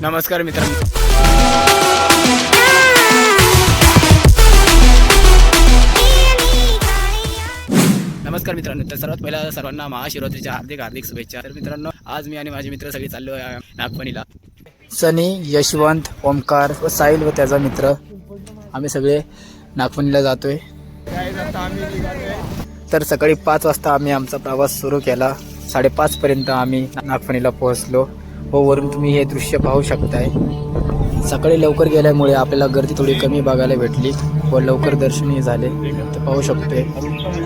नमस्कार मित्रांनो. नमस्कार मित्रांनो. तर सर्वात पहिला सर्वांना महाशिवरात्रीच्या हार्दिक हार्दिक शुभेच्छा. तर मित्रांनो आज मी आणि माझे मित्र सगळे चाललो आहे नागपणीला सनी यशवंत ओमकार व साहिल व त्याचा मित्र. आम्ही सगळे नागपणीला जातोय. तर सकाळी पाच वाजता आम्ही आमचा प्रवास सुरू केला. साडेपाच पर्यंत आम्ही नागपणीला पोहोचलो. व वरून तुम्ही हे दृश्य पाहू शकताय. सकाळी लवकर गेल्यामुळे आपल्याला गर्दी थोडी कमी बघायला भेटली व लवकर दर्शनही झाले. तर पाहू शकतोय.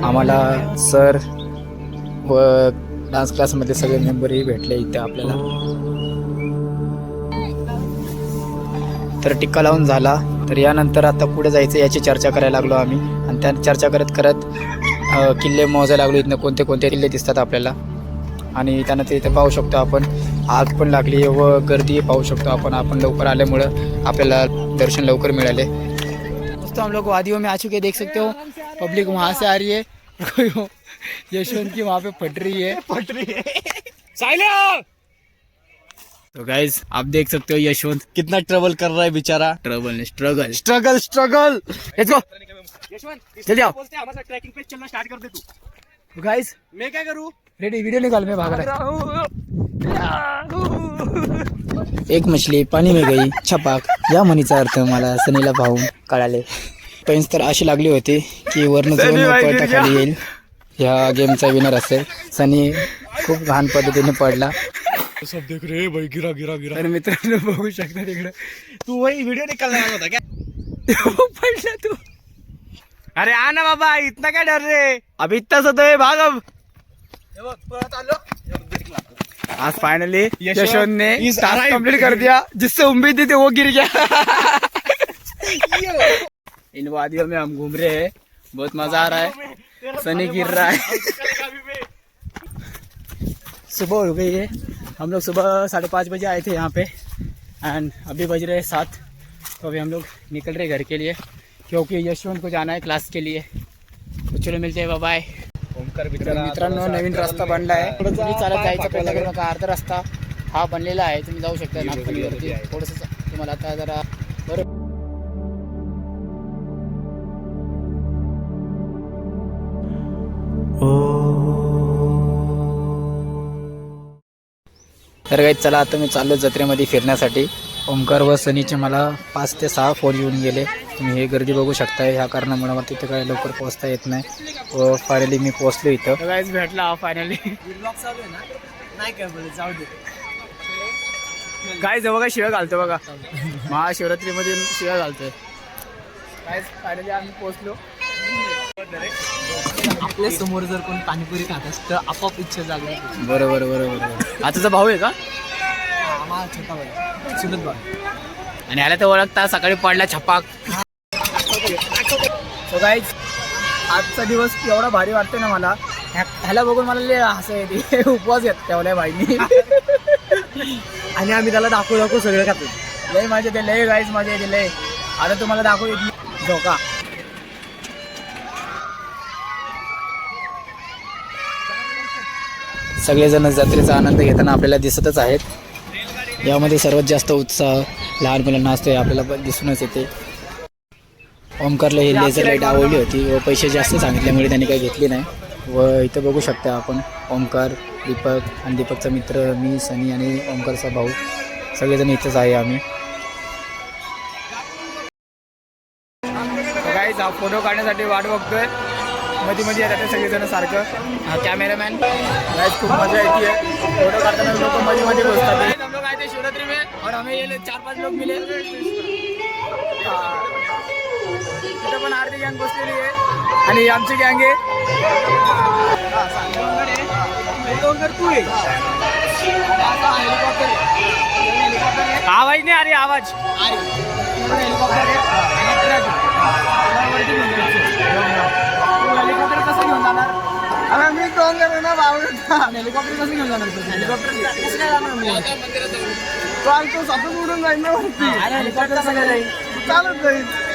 आम्हाला सर व डान्स क्लासमध्ये सगळे मेंबरही भेटले इथे आपल्याला. तर टिक्का लावून झाला. तर यानंतर आता पुढे जायचं याची चर्चा करायला लागलो आम्ही. आणि त्या चर्चा करत करत किल्ले मोजायला लागलो. इथनं कोणते कोणते किल्ले दिसतात आपल्याला. आणि त्यानंतर इथे पाहू शकतो आपण. आग पण लागली व गर्दी पाहू शकतो आपण. आपण लवकर आल्यामुळं आपल्याला दर्शन लवकर मिळाले. दोस्तों हम लोग वादियों में आ चुके हैं, देख सकते हो. पब्लिक वहाँ से आ रही है. यशवंत की वहाँ पे फट रही है. फट रही है। तो गाइज आप देख सकते हो यशवंत कितना ट्रेवल कर रहा है बेचारा. ट्रबल ने struggle struggle struggle let's go जल्दी आओ. ट्रैकिंग पे चलना स्टार्ट कर दे तू। तो गाइस मैं क्या करूँ? रेडी वीडियो निकाल मैं भाग रहा एक मछली पाणी में गई छपाक. या म्हणीचा अर्थ मला सनीला पाहून कळाले. पेन्स तर अशी लागली होती की वर्ण जो न पळता खाली येईल. ह्या गेमचा विनर असेल. सनी खूप घाण पद्धतीने पडला. सब देख रहे हैं भाई गिरा गिरा गिरा. तर मित्रांनो बघू शकता तिकडे. तू वही वीडियो निकालने वाला था क्या पडला तू. अरे आना बाबा इतना क्या डर रहे अब इतना सा तो है भाग अब. आज फाइनली यशवंत ने टास्क कंप्लीट कर दिया जिससे उम्मीद थी थी वो गिर गया। इन वादियों में हम घूम रहे हैं बहुत मज़ा आ रहा है। सनी गिर रहा है। सुबह हो गई है। हम लोग सुबह साढ़े पाँच बजे आए थे यहाँ पे एंड अभी बज रहे हैं सात। तो अभी हम लोग निकल रहे घर के लिए क्योंकि यशवंत को जाना है क्लास के लिए। तो चलो मिलते हैं बाय तर मित्रांनो नवीन रस्ता बनला आहे तुम्ही चालत जायचा प्रयत्न करू नका अर्धा रस्ता हा बनलेला आहे. तुम्ही जाऊ शकता नागपणीवरती थोडंसं तुम्हाला आता जरा बरं तर काही चला आता मी चाललो जत्रेमध्ये फिरण्यासाठी. ओमकार व सनीचे मला पाच ते सहा फोन येऊन गेले. तुम्ही हे गर्दी बघू शकता ह्या कारणामुळे मला तिथे काही लवकर पोहोचता येत नाही. व फायनली मी पोहोचलो इथं. काहीच भेटला फायनली नाही काय जाऊ दे. काय बघा शिव्या घालतो बघा. महाशिवरात्रीमध्ये शिव्या घालतोय. काय फायनली आम्ही पोहोचलो. आपल्यासमोर जर कोण पाणीपुरी खात असतं तर आपोआप इच्छा जागली बरोबर बरोबर बरोबर. आता तुझा भाऊ आहे का? आम्हाला छोटा सुनत भाई आणि ह्याला तर ओळखता सकाळी पडला छपाक. So guys, आजचा दिवस एवढा भारी वाटतोय ना मला. ह्या- ह्याला बघून मला लय हसं येते. उपवास येत ठेवलाय भाईनी आणि आम्ही त्याला दाखवू दाखवू सगळं खातो. लय माझे ते लय गाईज माझे येते लय. आता तुम्हाला दाखवू येत धोका सगळेजण जत्रेचा आनंद घेताना आपल्याला दिसतच आहेत. यामध्ये सर्वात जास्त उत्साह लहान मुलांना असतो आपल्याला दिसूनच येते. ओमकारला ही लेझर लाइट आवडली होती व पैसे जास्त सांगितल्यामुळे त्यांनी काही घेतली नाही. व इथं बघू शकता आपण ओमकार दीपक आणि दीपकचा मित्र मी सनी आणि ओमकारचा भाऊ. सगळेजण इथंच आहे आम्ही. हा फोटो काढण्यासाठी वाट बघतोय. मध्ये मध्ये येतात सगळेजण सारखं. कॅमेरामॅन गाइस खूप मजा येते. फोटो काढताना लोक मध्ये मध्ये बसतात. हम लोग आए थे शिवरात्रि में और हमें ये चार पाच लोग मिले इथं पण आरती गँग बसलेली आहे. आणि आमची गँग आहे. आवाज नाही अरे आवाज. हेलिकॉप्टर कसं घेऊन जाणार? अरे मी डोंगर ना हेलिकॉप्टर कसं घेऊन जाणार हेलिकॉप्टर कसं काय जाणार मी चालतो स्वतःच उडून जाईल ना वरती. हेलिकॉप्टर कसं काय जाईल? चालत जाईल.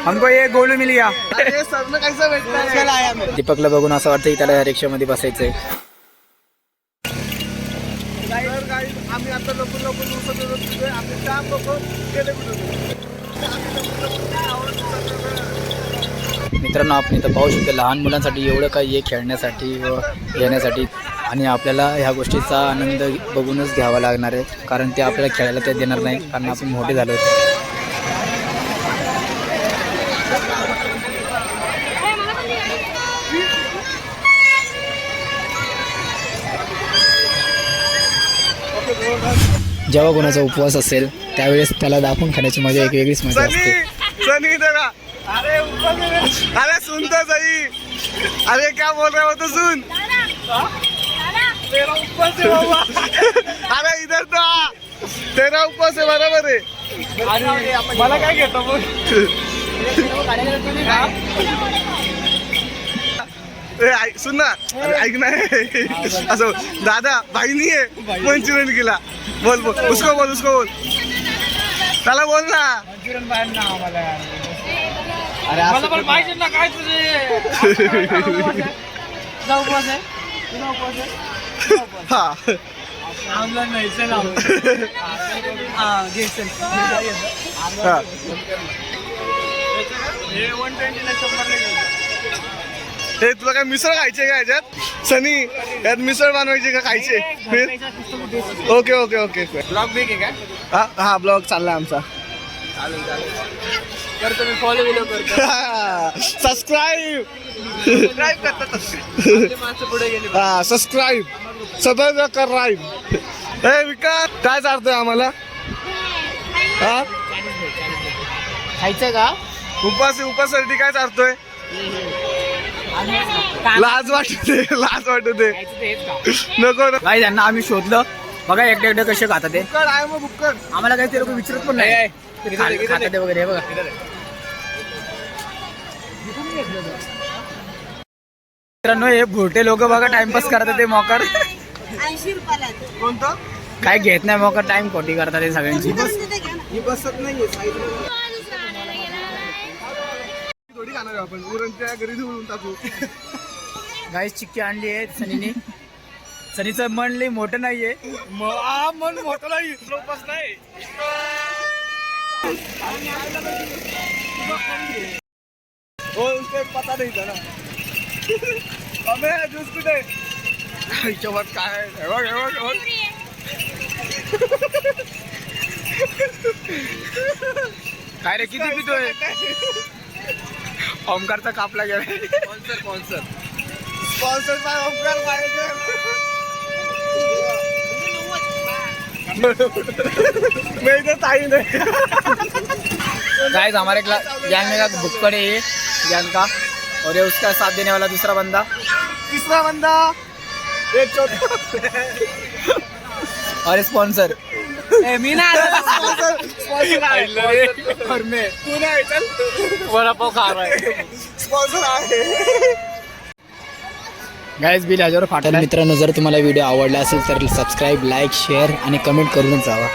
हमको ये गोलू मिल गया। दीपकला बघून असं वाटतं की त्याला या रिक्षामध्ये बसायचंय. आम्ही आता लपून लपून दिवसात फिरतोय. आम्ही चार लोक गेले कुठं? मित्रांनो आपण इथं पाहू शकतो लहान मुलांसाठी एवढं काही आहे खेळण्यासाठी व घेण्यासाठी. आणि आपल्याला ह्या गोष्टीचा आनंद बघूनच घ्यावा लागणार आहे. कारण ते आपल्याला खेळायला ते देणार नाही कारण आपण मोठे झालो जेव्हा कोणाचा उपवास असेल त्यावेळेस त्याला दाखवून खाण्याची मजा एक वेगळीच मजा असते. सनी सनी इधर आ अरे अरे सुन तो सही अरे क्या बोल रहे हो तो सुन? तेरा ऊपर से बाबा. अरे इधर तो आ. तेरा ऊपर से बरोबर आहे मला काय घेतो मग? सुन ना. ऐक ना. असं दादा भाई नाही आहे मंचुरियन केला. बोल बोल. उसको बोल उसको बोल. त्याला बोल ना. मला पण पाहिजे ना काय तुझे. हा. हा. हे. तुला काय मिसळ खायचे का याच्यात सनी यात मिसळ बनवायची का खायचे okay okay okay blog big आहे काय हा हा ब्लॉग चाललाय आमचा. करतो मी फॉलो बिलो करतो. सबस्क्राईब हा सबस्क्राईब सदैव कराईब हे विकास काय चालतंय आम्हाला? हा? खायचं का? उपास उपासाठी काय चालतोय? लाज वाटते लाज वाटते. नको काय त्यांना आम्ही शोधलं. बघा एकटे एकटे कसे खातात ते. आम्हाला काही ते लोक विचारत पण नाही. खातात वगैरे हे बघा. मित्रांनो हे भोटे लोक बघा टाइमपास करतात ते मोकर. कोणतं? काय घेत नाही मोकर टाइम खोटी करतात ते सगळ्यांची. ही बसत नाहीये आहे आपण. उरणच्या घरी धुवून टाकू. गाईस चिक्की आणली आहे सनीने. सनीचं मन लई मोठं नाहीये. मन मोठं नाही. बस नाही. हो उसके पता नहीं ना अबे जूस कुठे? हिच्यावर काय बघ, हे बघ. काय रे किती पितोय. ओमकारचा कापला गेला. Sponsor sponsor sponsor by Omkar मैं इधर ताई नहीं गाइस हमारे क्लास गैंग में का भुक्कड़ है ये गैंग का। और ये उसका साथ देने वाला दूसरा बंदा। तीसरा बंदा ये चौथा। और स्पॉन्सर मी ना स्पॉन्सर स्पॉन्सर आहे और मैं तू नाही चल वडापाव खा रहा है स्पॉन्सर आहे. गाईज बिल ह्याच्यावर फाटेल मित्रांनो जर तुम्हाला व्हिडिओ आवडला असेल तर सबस्क्राईब लाईक शेअर आणि कमेंट करूनच जावा.